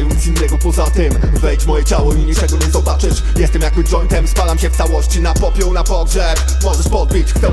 nic innego poza tym. Wejdź moje ciało i niczego nie zobaczysz. Jestem jakby jointem, spalam się w całości na popiół, na pogrzeb. Możesz podbić, chcę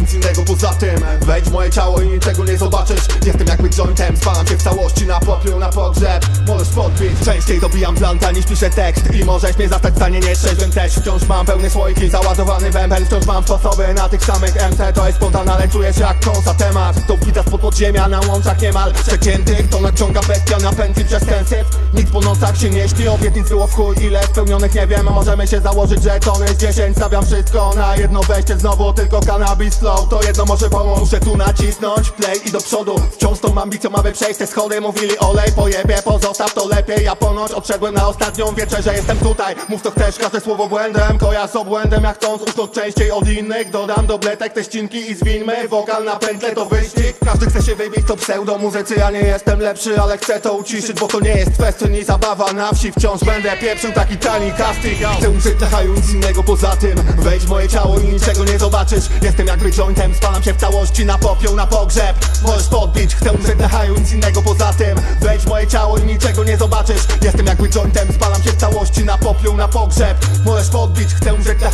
nic innego poza tym. Wejdź moje ciało i niczego nie zobaczysz. Jestem jakby jointem, spalam się w całości na popiół, na pogrzeb. Możesz podbić, częściej dobijam planta niż piszę tekst. I możesz mnie zastać w stanie nietrzeźwym też. Wciąż mam pełny słoik i załadowany wębel Wciąż mam sposoby na tych samych MC To jest spontana, ale czuję się jak kąsa temat. To wbita spod podziemia na łączach niemal. Przeciętych To nadciąga bestia na pętli przez ten syf Nikt po nocach się nie śni, obietnic było w chuj Ile spełnionych nie wiem, możemy się założyć, że tony z 10 Stawiam wszystko na jedno wejście znowu Tylko cannabis flow, to jedno może pomóc Muszę tu nacisnąć play i do przodu. Wciąż tą ambicją, aby przejść te schody Mówili olej, pojebie, pozostaw to lepiej. Ja ponoć odszedłem na ostatnią wieczerze Jestem tutaj, mów co chcesz, każde słowo błędem Koja z obłędem, jak chcąc usnąć częściej od innych Dodam do bletek te ścinki i zwinmy Wokal na pętlę to wyścig. Każdy chce się wybić, to pseudo muzycy Ja nie jestem lepszy, ale chcę to uciszyć Bo to nie jest festyn i zabawa. Na wsi Wciąż będę pieprzył taki tani casting. Chcę umrzeć na nic innego poza tym. Wejdź w moje ciało i niczego nie zobaczysz. Jestem jakby jointem, spalam się w całości na popiół, na pogrzeb. Możesz podbić, chcę umrzeć na nic innego poza tym. Wejdź w moje ciało i niczego nie zobaczysz. Jestem jakby jointem, spalam się w całości na popiół, na pogrzeb. Możesz podbić, chcę umrzeć na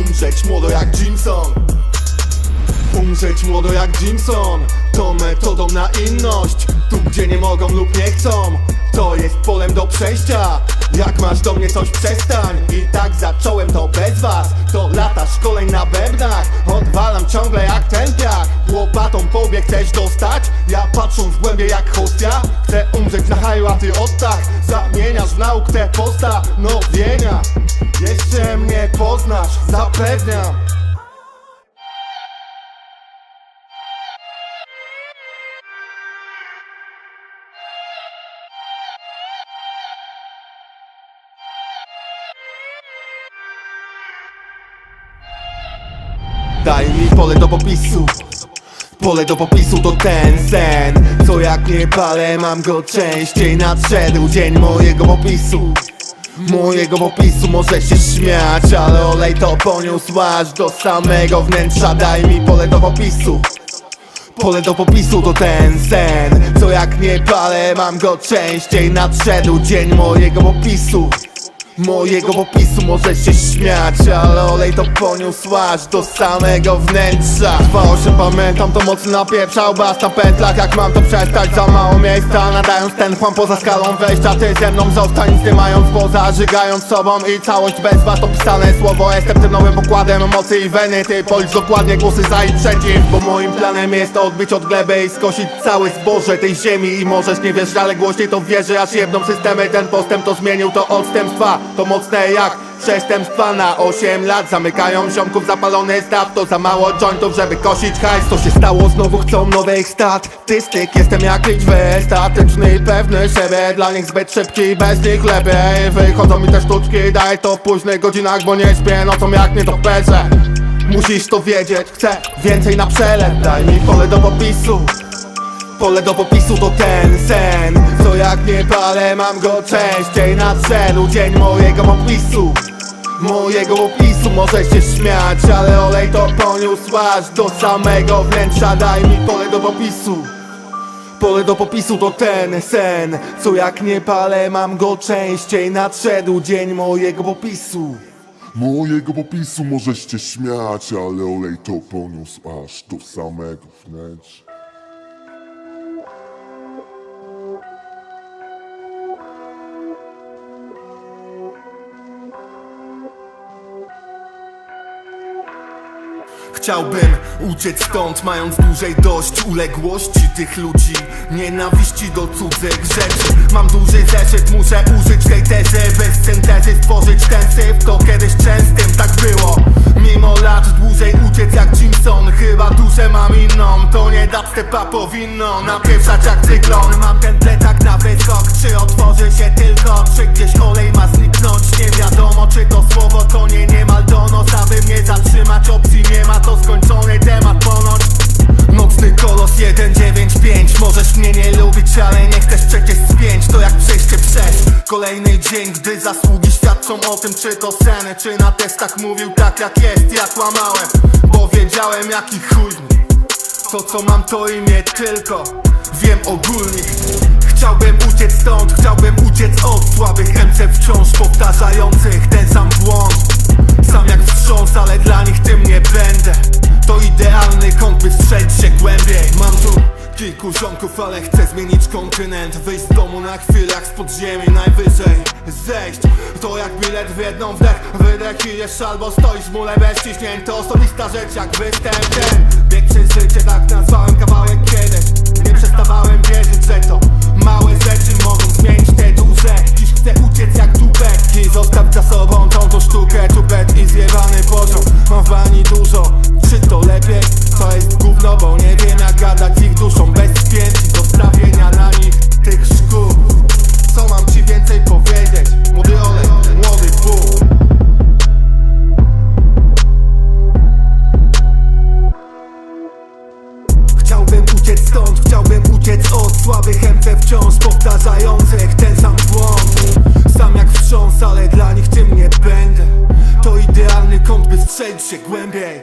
Umrzeć młodo jak Jimson Umrzeć młodo jak Jimson To metodą na inność. Tu gdzie nie mogą lub nie chcą To jest polem do przejścia. Jak masz do mnie coś przestań. I tak zacząłem to bez was. To lata szkoleń na bębnach. Odwalam ciągle jak ten piach. Łopatą po chcesz dostać? Ja patrząc w głębie jak hostia Chcę umrzeć na haju, a ty oddach Zamieniasz w naukę postanowienia Jeszcze mnie poznasz, zapewniam pole do popisu. Pole do popisu to ten sen. Co jak nie palę mam go częściej Nadszedł dzień mojego popisu. Mojego popisu może się śmiać Ale olej to poniósł aż do samego wnętrza. Daj mi pole do popisu. Pole do popisu to ten sen. Co jak nie palę mam go częściej Nadszedł dzień mojego popisu Mojego popisu może się śmiać Ale olej to poniósł aż do samego wnętrza. 2-8 pamiętam to mocno napieprzał Bas na pętlach jak mam to przestać Za mało miejsca. Nadając ten chłam poza skalą wejścia Ty ze mną zostań nic nie mając poza Żygając sobą i całość bez was. To pisane słowo Jestem tym nowym pokładem mocy i weny. Ty policz dokładnie głosy za i przeciw Bo moim planem jest odbić od gleby I skosić całe zboże tej ziemi. I możesz nie wierzyć, ale głośniej to wierzę Aż jedną systemy ten postęp to zmienił To odstępstwa, to mocne jak Przestępstwa na 8 lat. Zamykają ziomków zapalony staw. To za mało jointów, żeby kosić hajs. To się stało, znowu chcą nowych statystyk. Jestem jak liczby statyczny i pewny siebie. Dla nich zbyt szybki, bez nich lepiej. Wychodzą mi te sztuczki, daj to w późnych godzinach Bo nie śpię. Nocą jak nie to perze. Musisz to wiedzieć, chcę więcej na przelew Daj mi pole do popisu Pole do popisu to ten sen. Co jak nie palę mam go częściej Nadszedł dzień mojego popisu Mojego opisu. Może się śmiać Ale olej to poniósł aż do samego wnętrza. Daj mi pole do popisu Pole do popisu to ten sen. Co jak nie palę mam go częściej Nadszedł. Dzień mojego popisu Mojego popisu możesz się śmiać, ale olej to poniósł aż do samego wnętrza. Chciałbym uciec stąd, mając dłużej dość uległości tych ludzi. Nienawiści do cudzych rzeczy. Mam duży zeszyt, muszę użyć tej tezy Bez syntezy stworzyć ten syf. To kiedyś częstym tak było. Mimo lat dłużej uciec jak Jimson Chyba duszę mam inną. To nie dubstepa powinno napieprzać jak cyklon. Mam ten plecak na wyskok Czy otworzy się tylko Czy gdzieś olej ma zniknąć? Nie wiadomo czy to słowo to nie niemal donos kolejny dzień Gdy zasługi świadczą o tym, czy to sen Czy na testach mówił tak jak jest Ja kłamałem, bo wiedziałem jaki chuj. To co mam to imię tylko Wiem ogólnik Chciałbym uciec stąd, chciałbym uciec od słabych MC wciąż powtarzających ten sam błąd. Sam jak wstrząs, ale dla nich tym nie będę. To idealny kąt, by strzelić się głębiej kilku ziomków, ale chcę zmienić kontynent. Wyjść z domu na chwilę, jak z podziemi najwyżej Zejść, to jak bilet w jedną wdech Wydech albo stoisz w mule bez ciśnień. To osobista rzecz jak występ. Ten Bieg przez życie, tak nazwałem kawałek kiedyś. Nie przestawałem wierzyć, że to małe rzeczy mogą zmienić te duże chcę uciec jak dupek i zostawić za sobą tą tą sztukę Tupet i zjebany poziom, mam w bani dużo Czy to lepiej? To jest gówno, bo nie wiem jak gadać ich duszą. Bez pięci do stawienia na nich tych szkół. Co mam się głębiej.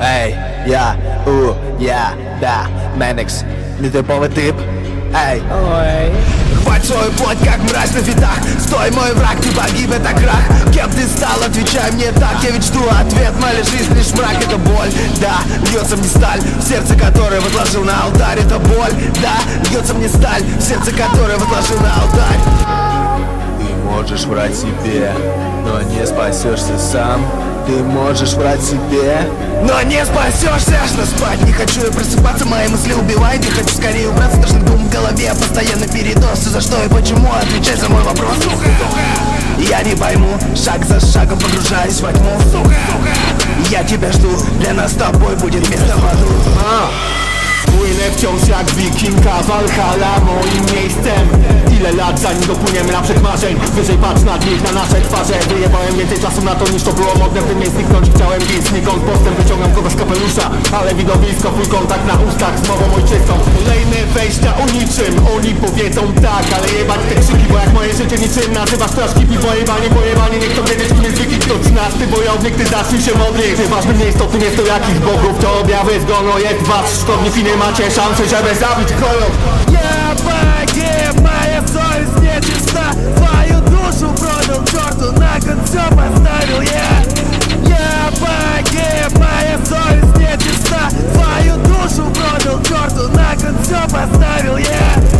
Ej, ja, u, ja, да, Менекс, неtypowy typ Ej, Ой. Хвать свою плоть, как мразь на витах Стой, мой враг, ты погиб, это крах. Кем ты стал, отвечай мне так. Я ведь жду ответ, моя жизнь лишь мрак, это боль. Да, льется мне сталь, в сердце которой возложил на алтарь Это боль, да, льется мне сталь В сердце которой возложил на алтарь. Ты можешь врать себе, но не спасешься сам Ты можешь врать себе, но не спасешься. Аж спать. Не хочу я просыпаться, мои мысли убивают. Я хочу скорее убраться, страшный дум в голове. Постоянно передоз, и за что и почему? Отвечай за мой вопрос, сука, Я не пойму, шаг за шагом погружаюсь во тьму. Я тебя жду, для нас с тобой будет место в аду. Płynę wciąż jak wikinga, Valhalla moim miejscem. Ile lat zanim dopłyniemy na brzeg marzeń? Wyżej patrz na nich, na nasze twarze. Wyjebałem więcej czasu na to niż to było modne W tym zniknąć. Chciałem bić znikąd Ale widowisko, twój kontakt na ustach z mową ojczystą Kolejne wejścia o niczym Oni powiedzą tak, ale jebać te krzyki Bo jak moje życie niczym nazywasz straszki I pojebanie, pojebanie, niech to wiedzieć kim jest wiki Kto z nas, ty wojownik, ty zacznij się modlić Czy ważnym nie istotnym jest to jakich bogów To objawy zgonu jest wasz szkodnik I nie macie szansy, żeby zabić królów Я погиб, моя совесть нечиста Твою душу продал черту, на кон все поставил я Я погиб, моя совесть нечиста Твою душу продал черту, на кон все поставил я Yo.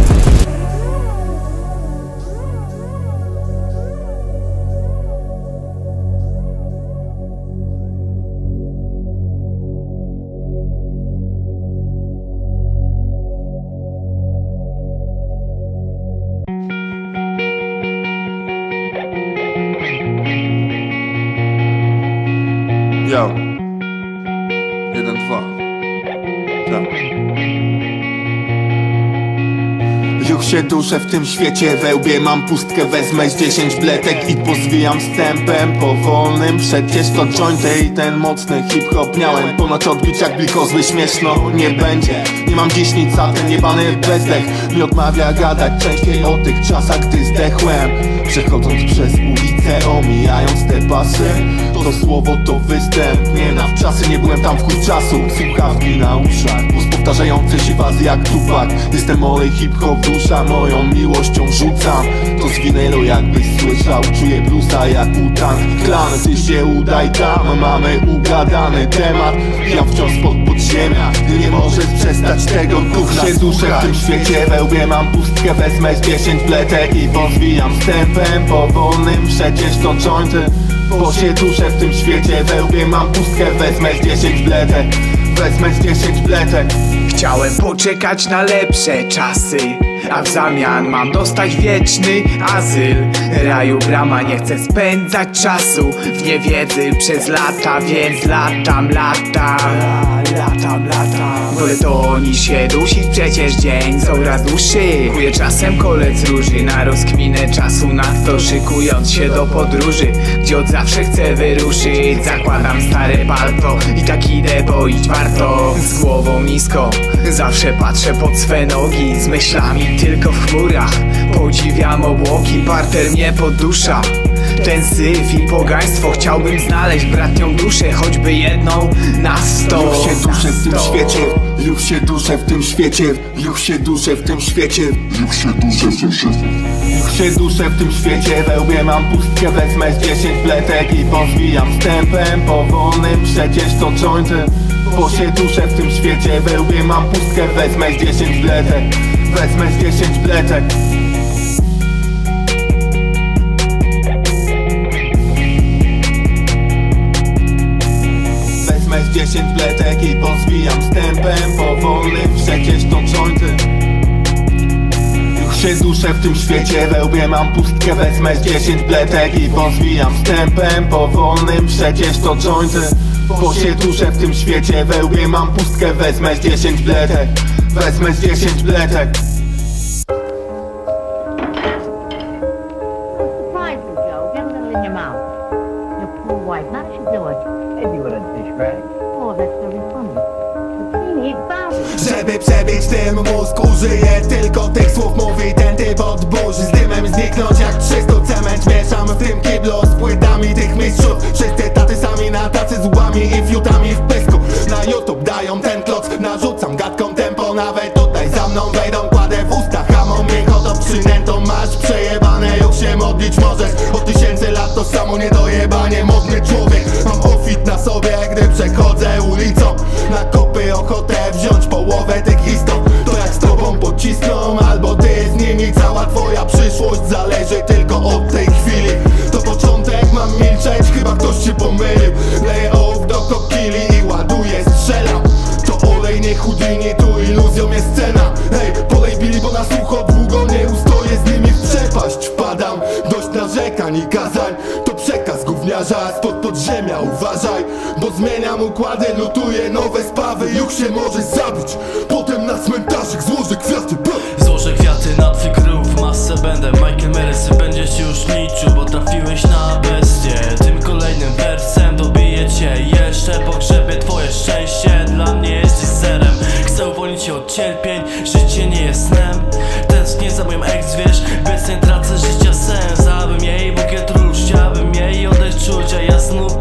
Duszę w tym świecie, we łbie mam pustkę Wezmę z 10 bletek i pozwijam wstępem Powolnym, przecież to jointy i ten mocny hip-hop Miałem. Ponoć odbić jak blikozły, śmieszno nie będzie. Nie mam dziś nic, a ten jebany bezdech. Mi odmawia gadać częściej o tych czasach, gdy zdechłem. Przechodząc przez ulicę, omijając te pasy. To słowo to występ, nie na wczasy Nie byłem tam w chuj czasu, słuchawki na uszach powtarzający się fazy jak tupak Jestem olej hip-hop, dusza moją miłością rzucam. To z winylu jakbyś słyszał Czuję bluesa jak utang Klan, ty się udaj tam Mamy ugadany temat. Pijam wciąż spod podziemia Ty nie możesz przestać tego gówna się duszę w tym świecie We łbie mam pustkę Wezmę z 10 pletek i pozwijam wstępem Powolnym, przecież to jointy Bo się duszę w tym świecie We łbie mam pustkę Wezmę z 10 pletek. Wezmę z 10 pletek. Chciałem poczekać na lepsze czasy A w zamian mam dostać wieczny azyl. Raju brama nie chcę spędzać czasu W niewiedzy przez lata, więc latam, latam Latam, Wolę to niż się dusić, przecież dzień coraz dłuższy Kuję czasem kolec róży na rozkminę czasu Nadto szykując się do podróży. Gdzie od zawsze chcę wyruszyć Zakładam stare palto. I tak idę, bo iść warto. Z głową nisko, zawsze patrzę pod swe nogi. Z myślami tylko w chmurach Podziwiam obłoki, parter mnie poddusza ten syf i pogaństwo Chciałbym znaleźć. Bratnią duszę Choćby jedną na sto. Już się duszę w tym świecie Już się duszę w tym świecie Już się duszę w tym świecie. Już się duszę w tym świecie. Już się duszę w tym świecie, we łbie mam pustkę Wezmę z 10 pletek i pozwijam stępem Powolnym, przecież to jointy Bo się duszę w tym świecie, we łbie mam pustkę Wezmę z 10 pletek, wezmę z 10 pletek Z 10 pletek i pozwijam stępem Powolnym, przecież to jointy już się duszę w tym świecie, we łbie mam pustkę Wezmę z 10 bletek i pozwijam stępem Powolnym, przecież to jointy Bo się duszę w tym świecie, we łbie mam pustkę Wezmę z 10 bletek, wezmę z 10 bletek i fiutami w pysku. Na YouTube dają ten kloc Narzucam gadką tempo. Nawet tutaj za mną wejdą Kładę w ustach hamą miękko przynętą Masz przejebane już się modlić możesz. Od tysięcy lat to samo niedojebanie Modny człowiek gówniarza spod podziemia Uważaj, bo zmieniam układy Lutuję nowe spawy, już się możesz zabić. Potem na cmentarzyk złożę kwiaty. Złożę kwiaty na twój grób, masę będę. Michael Mercy, będziesz już niczu Bo trafiłeś na bestię. Tym kolejnym wersem dobiję cię. Jeszcze pogrzebie twoje szczęście Dla mnie jesteś zerem Chcę uwolnić się od cierpień Życie nie jest snem. Tęsknię za moją ex, wiesz Bez niej tracę życia sens Abym jej bukiet jej oddać czucia Ja znów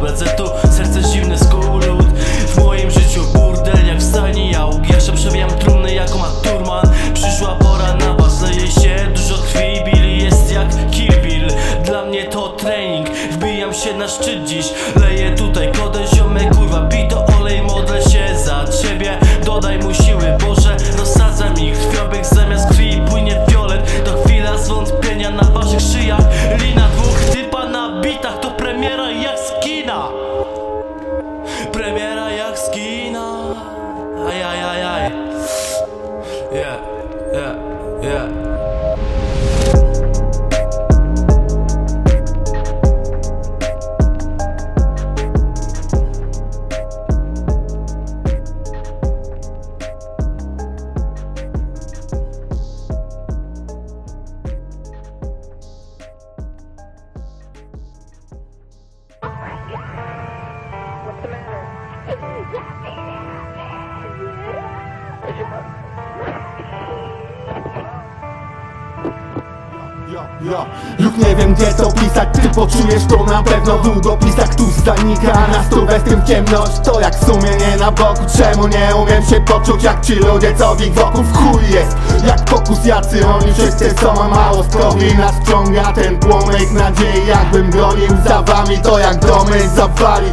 pewno w długopisach Tu zanika na stówę w tym ciemność. To jak sumienie na boku Czemu nie umiem się poczuć jak ci ludzie Co w ich wokół w chuj jest? Jak pokus jacy oni wszyscy są a mało skrowi Nas ciąga ten płomyk nadziei Jakbym gonił za wami To jak domy zawali.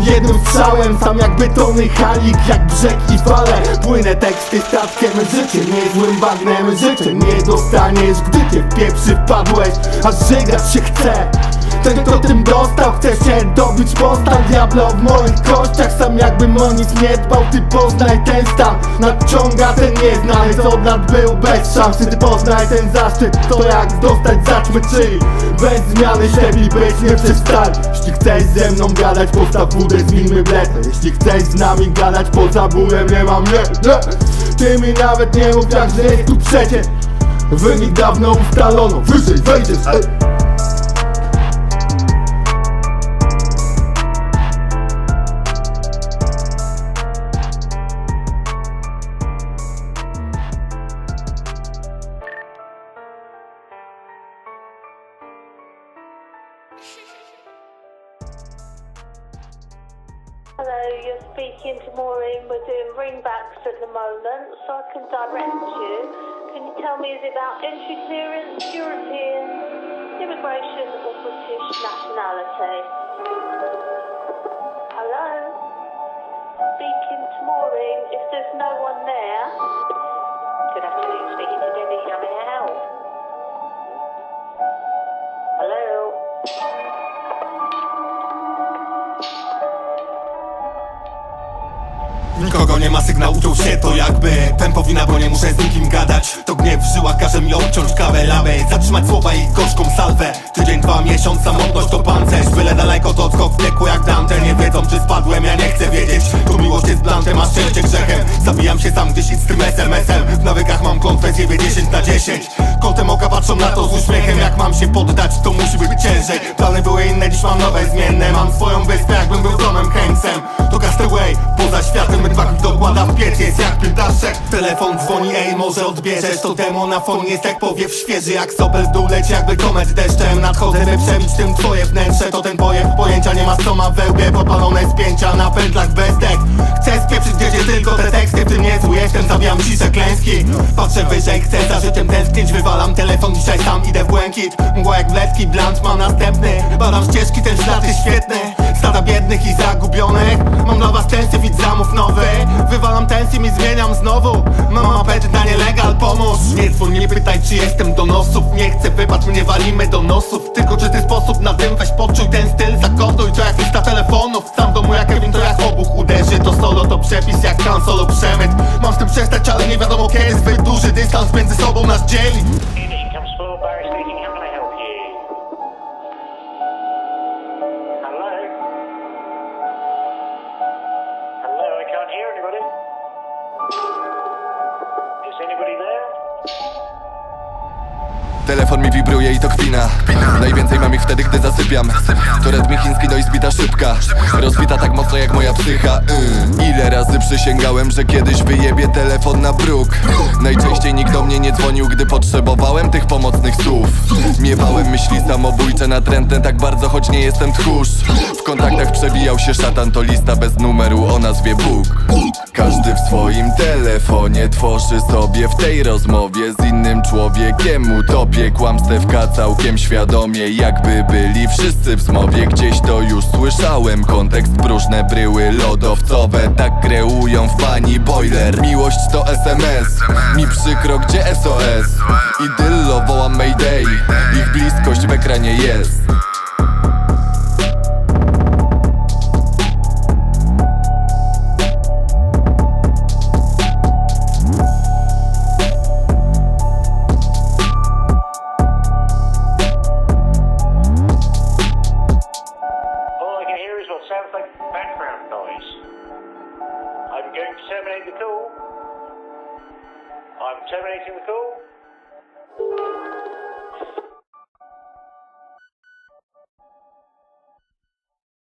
Jednym strzałem, sam jak betony halik Jak brzeg i fale. Płynę teksty statkiem Życie niezłym bagnem Życie nie dostaniesz Gdy cię w pieprzy wpadłeś Aż żygać się chce Ten kto tym dostał. Chce się dobić postał Diablo w moich kościach. Sam jakbym o nic nie dbał Ty poznaj ten stan. Nadciąga ten nieznany Co od lat był bez szansy Ty poznaj ten zaszczyt To jak dostać zaczmy czyli Bez zmiany lepiej być nie przestali Jeśli chcesz ze mną gadać Postaw wódę zmieńmy bletę Jeśli chcesz z nami gadać Poza bólem nie mam nie, nie. Ty mi nawet nie mów jak że jest tu przecież Wynik dawno ustalono Wyżej wejdziesz ej. Hello, you're speaking to Maureen. We're doing ringbacks at the moment, so I can direct you. Can you tell me, is it about entry clearance, European, immigration, or British nationality? Hello? Speaking to Maureen. If there's no one there, good afternoon, speaking to Debbie. How may I help? Nikogo nie ma sygnał, uczął się to jakby. Tempowi na bronie, muszę z nikim gadać. To gniew w żyłach każe mi obciąć kawę lamę. Zatrzymać słowa i gorzką salwę. Tydzień, dwa, miesiąc, samotność to pancerz. Byle daleko to odskok w piekło jak Dante. Nie wiedzą czy spadłem, ja nie chcę wiedzieć. Tu miłość jest blantem, a szczęście grzechem. Zabijam się sam gdzieś i z tym SMS-em W nawykach mam zjebie 10 na 10 Kątem oka patrzą na to z uśmiechem Jak mam się poddać, to musi być ciężej. Plany były inne, dziś mam nowe, zmienne. Mam swoją wyspę, jakbym był Tomem Hanksem To castaway, poza światem Dwa dokłada w piec, jest jak pytaszek Telefon dzwoni, ej, może odbierzesz To demo na fonie, jest jak powiew świeży Jak sobel w dół leci, jakby komet deszczem. Nadchodzę, by przebić tym twoje wnętrze. To ten pojew, pojęcia nie ma co ma we łbie. Popalone spięcia na pętlach bez dek. Chcę spieprzyć gdzieś tylko te teksty W tym niezły jestem, zabijam ciszę klęski. Patrzę wyżej, chcę za życiem tęsknić Wywalam telefon, dzisiaj sam idę w błękit. Mgła jak wletki, blunt mam następny. Badam ścieżki, ten ślad jest świetny Stada biednych i zagubionych. Mam dla was tensy, widz zamów nowy. Wywalam tensy i zmieniam znowu. Mam apetyt na nielegal, pomóż. Nie dzwoń, nie pytaj czy jestem do nosów. Nie chcę, wybacz mnie, walimy do nosów. Tylko czy ty sposób na tym, weź poczuj ten styl Zakoduj to jak lista telefonów przepis jak Han Solo przemyt. Mam z tym przestać, ale nie wiadomo kiedy Zbyt duży dystans między sobą nas dzieli Telefon mi wibruje i to kpina. Najwięcej mam ich wtedy, gdy zasypiam. To redmi chiński, no i zbita szybka. Rozbita tak mocno jak moja psycha y. Ile razy przysięgałem, że kiedyś wyjebie telefon na bruk? Najczęściej nikt do mnie nie dzwonił, gdy potrzebowałem tych pomocnych słów. Miewałem myśli samobójcze natrętne tak bardzo, choć nie jestem tchórz. W kontaktach przebijał się szatan, to lista bez numeru o nazwie Bóg. Każdy w swoim telefonie tworzy sobie w tej rozmowie z innym człowiekiem utopię Kłamstewka całkiem świadomie, jakby byli wszyscy w zmowie. Gdzieś to już słyszałem, kontekst próżne bryły lodowcowe Tak kreują w pani boiler. Miłość to SMS, mi przykro gdzie SOS Idyllo wołam Mayday, ich bliskość w ekranie jest